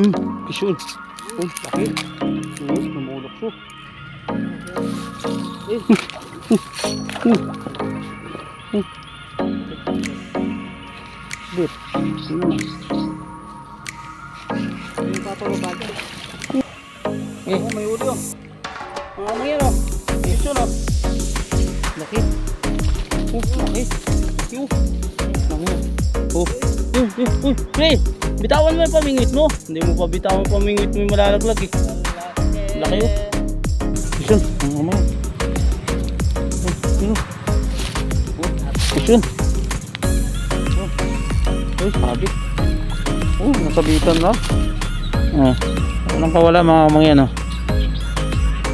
Hmm, kisun. Oh, laki. Oh, namulok siya. Eh, Bit. Ano na? yung papababa dyan. Eh, Oh, may uli oh. Mga yan oh. Ito no. laki. Oh, laki. Laki oh. Laki. Oh. Uy, uy, uy. Pre, bitawan mo yung pamingit mo. Hindi mo pa bitawan yung pamingit mo yung malalaglag eh. Laki oh. Kisun. Ang ama. Oh, yun oh. Nasabitan na. Oh. Walang kawala mga kamang yan oh.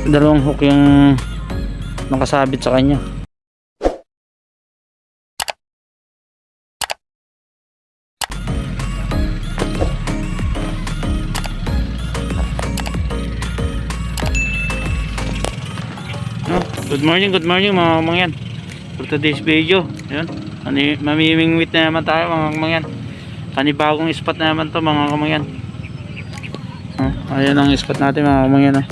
Dalawang hook yung nakasabit sa kanya. Good morning, good morning mga kamang yan. For today's video, yun. Mamimingwit na naman tayo mga kamang yan. Panibagong spot na naman to mga kamang yan. Ah, ayan ang spot natin mga kamang yan. ah.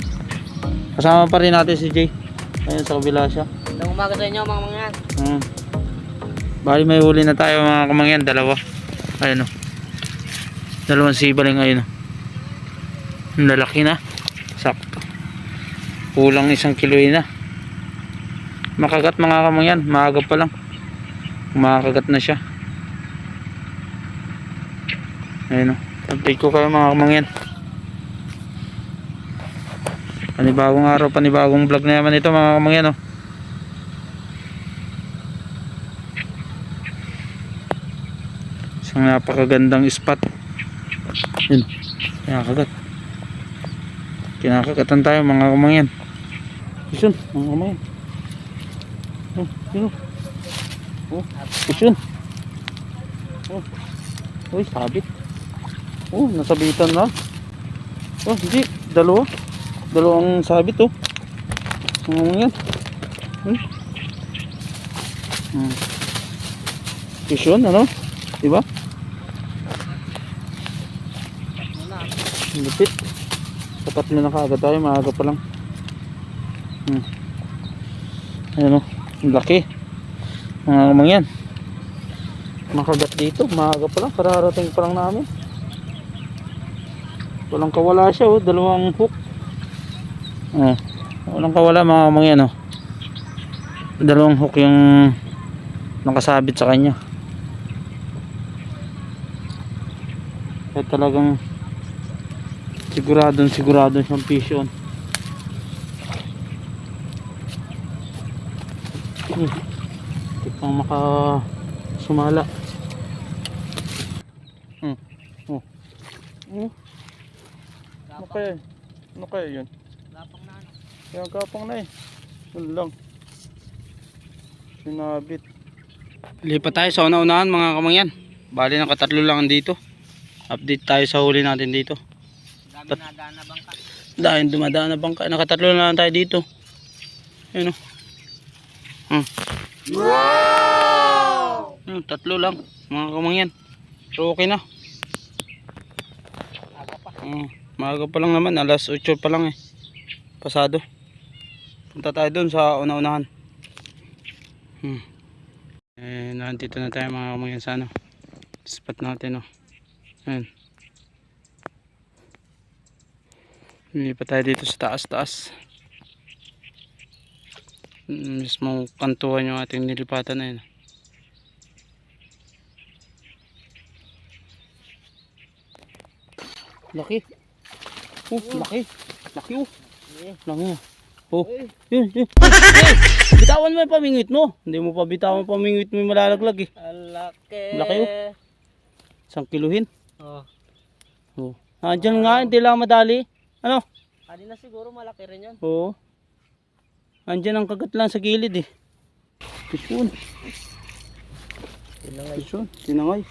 Kasama pa rin natin si Jay. Ayun sa kabila siya. Magandang umaga sa inyo mga mga yan. Hmm. Bali may huli na tayo mga kamangyan, dalawa. Ayun o. Dalawang sibaling ayun o. Ang lalaki na. Sakto. Kulang isang kilo na. Makagat mga kamangyan, maaga pa lang. Makakagat na siya. Ayun o. Update ko kayo mga kamangyan. Panibagong araw, panibagong vlog na naman ito mga kamangyan o. Isang napakagandang spot. Yun. Kinakagat. Kinakagatan tayo mga kamangyan. Isun, mga kamangyan. Oh. Oh, isun. Oh. Uy, sabit. Oh, nasabitan na. Oh, hindi. Dalawa. Dalawang sabit oh. Mga kamangyan. Hmm. Hmm. Isun, ano? Diba? Lupit. Sapat na nakaagad tayo, maaga pa lang. Hmm. Ayan o, laki. Mga kamang yan. Makagat dito, maaga pa lang, kararating pa lang namin. Walang kawala siya oh, dalawang hook. Oh, walang kawala mga kamang yan oh. Dalawang hook yung nakasabit sa kanya. Kaya talagang siguradong siguradong siyang pisyon. Hmm. Tipang maka sumala. Hmm. Oh. Hmm. Ano kaya? Ano kaya yun? Lapang na ano. Kaya kapang na eh. Yun lang. Sinabit. Lipat tayo sa una-unahan mga kamangyan. Bali nakatatlo lang dito. Update tayo sa huli natin dito. Dami na dana bangka. Dahil dumadaan na bangka. Nakatatlo na lang tayo dito. Ayun o. Hmm. Wow! Hmm, tatlo lang. Mga kamangyan. So okay na. Pa. Hmm. Maaga pa lang naman. Alas 8 pa lang eh. Pasado. Punta tayo dun sa una-unahan. Hmm. Eh, nandito na tayo mga kamangyan sa ano. Spot natin oh. Ayan. Lilipat tayo dito sa taas-taas. Mm, Mismo kantuhan yung ating nilipatan na yun. Laki. Oh, laki. Laki oh. Laki oh. Oh, yun, yun. Bitawan mo yung pamingwit mo. Hindi mo pa bitawan yung pamingwit mo yung malalaglag eh. Laki. Laki, Isang kiluhin. Oh. Oh. Nandiyan nga, hindi lang madali. Ano? Kanina siguro malaki rin yun. Oo. Andiyan ang kagat lang sa gilid eh. Pisun. Tinangay. Pisun. Tinangay.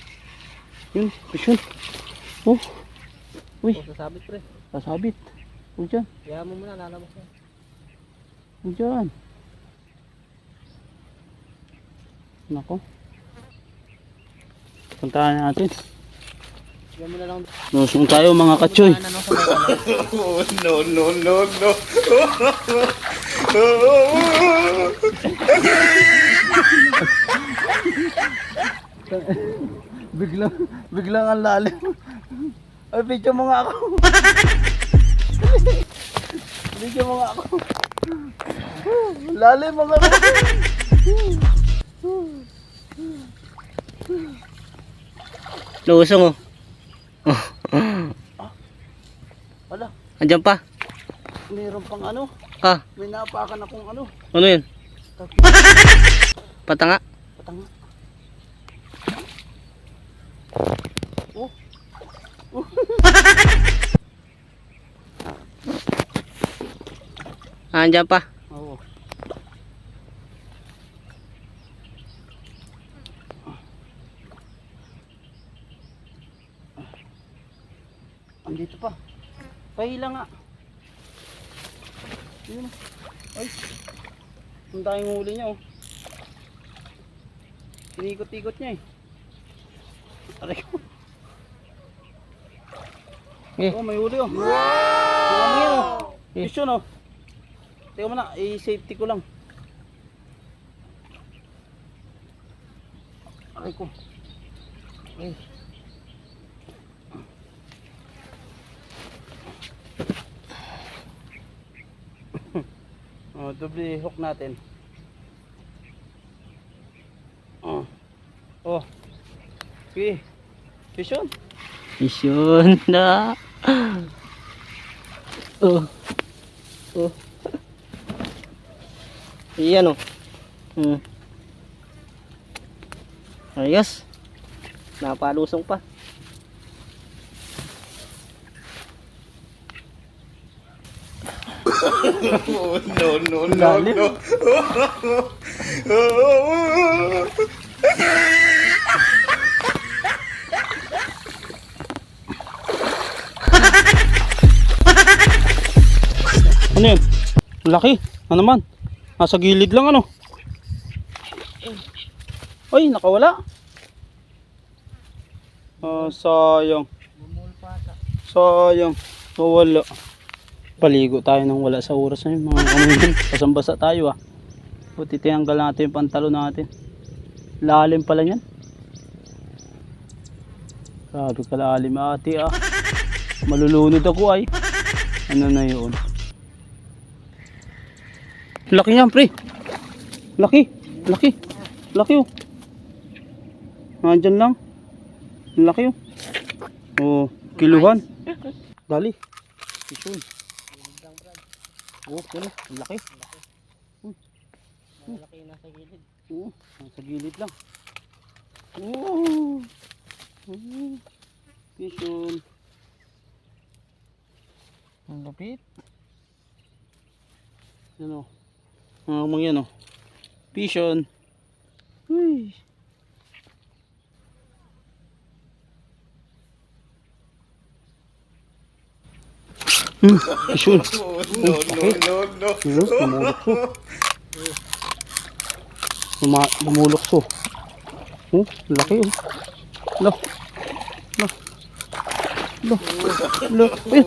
Yun. Pisun. Oh. Uy. Oh, sasabit pre. Sasabit. Huwag dyan. Kaya mo muna lalabas yan. Huwag dyan. Nako. Puntahan natin. Bigyan mo na lang. Lusong tayo mga katsoy. Ano kalan? Oh, no, no, no, no. Biglang, biglang ang lalim. Ay, video mo nga ako. video mo nga ako. Lalim mga ako. Lusong oh. Wala, Andiyan pa. mayroon pang ano. Ah, May napakan akong ano. ano yun? Patanga. Patanga. Oh, Ah, Andiyan pa. oo. Andito pa. Pahila nga. Yun. Ay. Ang daming huli niya oh. Inikot-ikot niya eh. Aray ko. Eh. Oh, may huli oh. Tingnan mo yan oh. Eh. Fish yun oh. Tingnan mo na, i-safety ko lang. Aray ko. Ay. oh, double hook natin. Oh. Oh. Sige. Fish yun. Isyon na. Oh. Oh. Iyan oh. Hmm. Ayos. Napalusong pa. Oh, no, no, no, no. Ano yun? Laki. Ano naman? Nasa gilid lang ano? Ay, nakawala. Ah, sayang. Sayang. Nawala. Paligo tayo nang wala sa oras na yun. Mga kamunin. Basang-basa tayo ah. Buti tinanggal natin yung pantalo natin. Lalim pala yan. Grabe kalalim ate ah. Malulunod ako ay. Ano na yun? Laki yan, pre. Laki. Laki. Laki oh. Nandyan lang. Ang Laki oh. Oh, kiluhan. Dali. Isun. Oh, oh. Ang laki. Malaki na sa gilid. Oo, nasa gilid lang. Oo. Oo. Isun. Ang lapit. Yan o. Mga kumang yan o. Vision. Uy. Hmm, vision. Oh, no, no, no, no. Luma lumulok so. Oh, laki oh. Lo. Lo. Lo. Lo. Eh,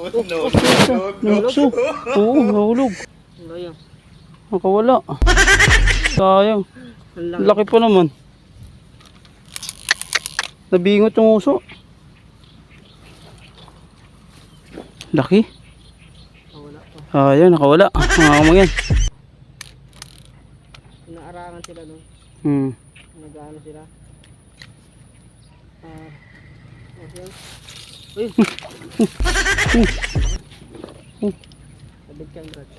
nahulog. Oo, nahulog. Ayun. Nakawala. Sayang. Ang Ang Laki pa naman. Nabingot yung uso. Laki. Wala pa. Yan, nakawala. Mga kamang Inaarangan sila no. Hmm. Nag-ano sila. Ah. Okay. Uy. Sabit kang brad.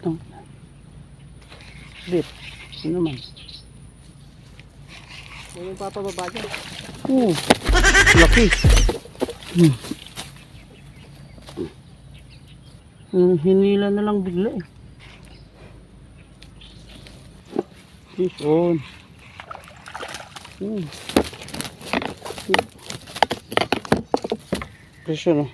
Bit. Ano naman? Yan yung papababa dyan. Oo. Laki. Hmm. Hmm, hinila na lang bigla eh. Fish on. Hmm. Fish on.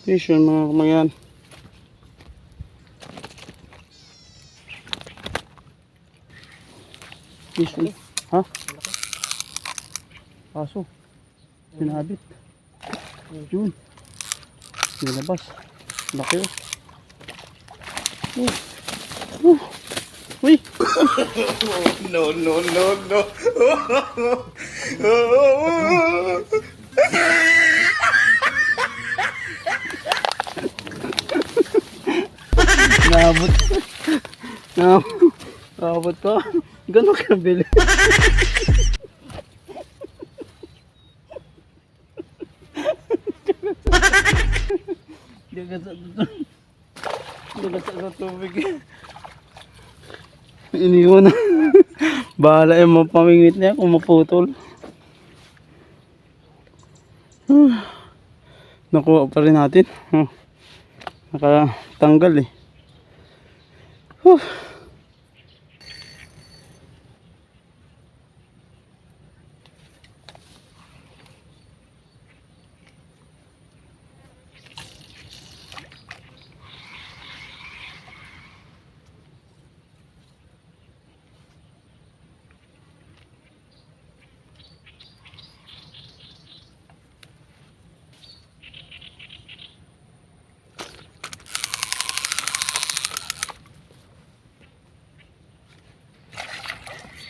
Fish on mga kamayan. Fish on. Ha? Kaso, sinabit. Yun. Nilabas. Laki oh. Oh. Uy! No, no, no, no. Naabot. Naabot. Naabot ko. Gano'n ka bili. Dagat sa Dagat sa tubig. Iniwan na. Bahala yung mga niya kung maputol. Nakuha pa rin natin. Nakatanggal eh. Huh.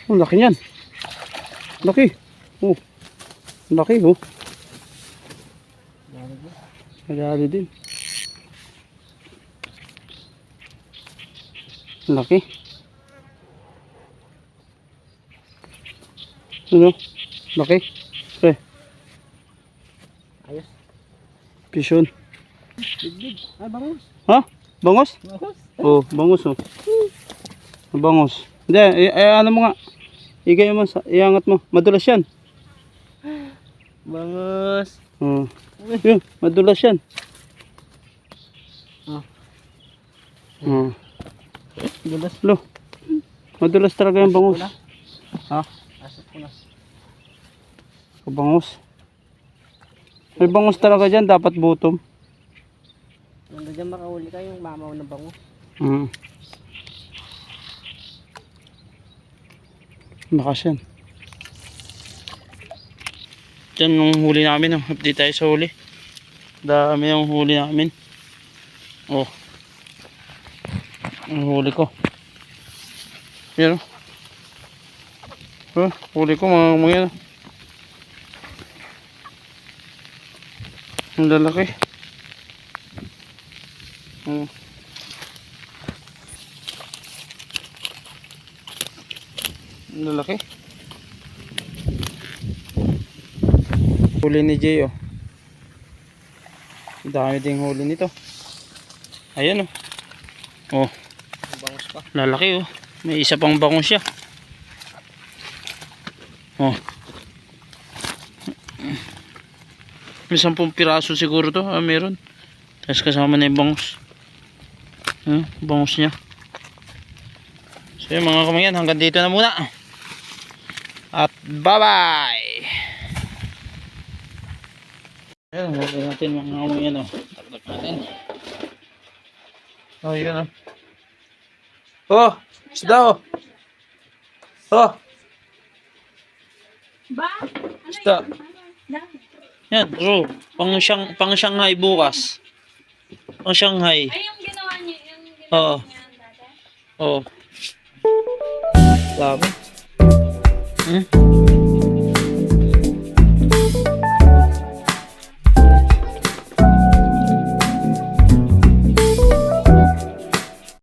Ang laki niyan. Laki. Oh. Laki oh. Nagari din. Laki. Ano? Laki. Eh. Ayos. Pisyon. Ay, bangus. Ha? Bangos? Bangus. Oh, bangus oh. Bangos. Hindi, eh, eh, ano mo nga. Igay mo, iangat mo. Madulas yan. Bangus. Oh. Yun, madulas yan. Ah. Oh. Gulas. Lo. Madulas talaga yung bangus. Ha? Asot ko na. Bangus. May bangus talaga dyan, dapat butom. Nandun dyan makahuli kayo, mamaw ng bangus. Mm. Lakas yan. Diyan nung huli namin, no? update tayo sa huli. Dami yung huli namin. Oh. Ang huli ko. Yan. Oh, huli ko mga mga. Ang lalaki. Oh. Lalaki. Huli ni Jay oh. Dami ding huli nito. Ayan oh. Oh, Bangus pa. lalaki oh. May isa pang bangus siya. Oh. May sampung piraso siguro to. Ah, meron. Tapos kasama na yung bangus. Hmm, bangus niya. So yun mga kamangyan, hanggang dito na muna. Bye-bye! Ayan, huli natin mga kamangyan. Oh. Tagdag natin. Oh, yun oh. Oh, isda oh. Oh, Ba? isda. Yan, bro. Pang, siyang, pang Shanghai bukas. Pang Shanghai. Ay, yung ginawa niyo, yung ginawa Oo. niyo dati? Oh. Dami. Hmm?